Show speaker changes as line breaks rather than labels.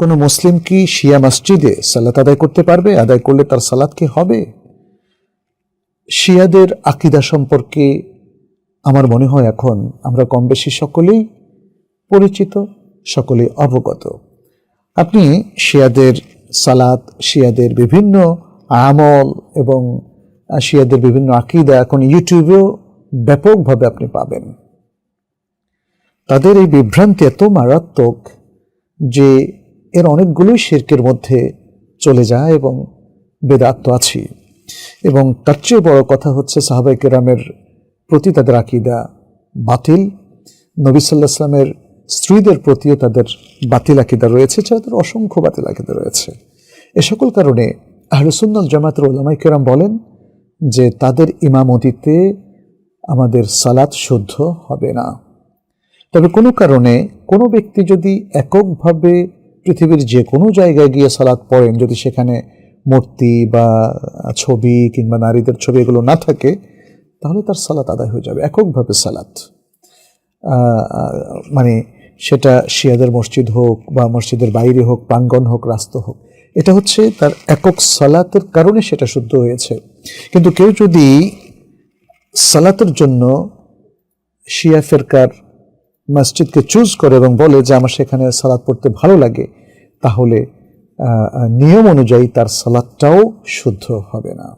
কোনো মুসলিম কি শিয়া মসজিদে সালাত আদায় করতে পারবে? আদায় করলে তার সালাত কি হবে? শিয়াদের আকিদা সম্পর্কে আমার মনে হয় এখন আমরা কম বেশি সকলেই পরিচিত সকলেই অবগত। আপনি শিয়াদের সালাত, শিয়াদের বিভিন্ন আমল এবং শিয়াদের বিভিন্ন আকিদা এখন ইউটিউবেও ব্যাপকভাবে আপনি পাবেন। তাদের এই বিভ্রান্তি এত মারাত্মক যে এর অনেকগুলোই শির্কের মধ্যে চলে যায় এবং বেদাত্ম আছে এবং তার চেয়ে বড় কথা হচ্ছে সাহাবাই কেরামের প্রতি তাদের আকিদা বাতিল। নবী সাল্লাহ ইসলামের স্ত্রীদের প্রতিও তাদের বাতিল আকিদা রয়েছে তাদের অসংখ্য বাতিল আকিদা রয়েছে। এ সকল কারণে আহরসুন্নাল জামাতের ওলামাই কেরাম বলেন যে তাদের ইমামতিতে আমাদের সালাত শুদ্ধ হবে না। তবে কোনো কারণে কোনো ব্যক্তি যদি এককভাবে পৃথিবীর যে কোনো জায়গায় গিয়ে সালাত পড়েন, যদি সেখানে মূর্তি বা ছবি কিংবা নারীদের ছবি এগুলো না থাকে, তাহলে তার সালাত আদায় হয়ে যাবে, এককভাবে সালাত। মানে সেটা শিয়াদের মসজিদ হোক বা মসজিদের বাইরে হোক, প্রাঙ্গণ হোক, রাস্তা হোক, এটা হচ্ছে তার একক সালাতের কারণে সেটা শুদ্ধ হয়েছে। কিন্তু কেউ যদি সালাতের জন্য শিয়া ফেরকার মসজিদকে চুজ করে এবং বলে যে আমার সেখানে সালাদ পড়তে ভালো লাগে, তাহলে নিয়ম অনুযায়ী তার সালাদটাও শুদ্ধ হবে না।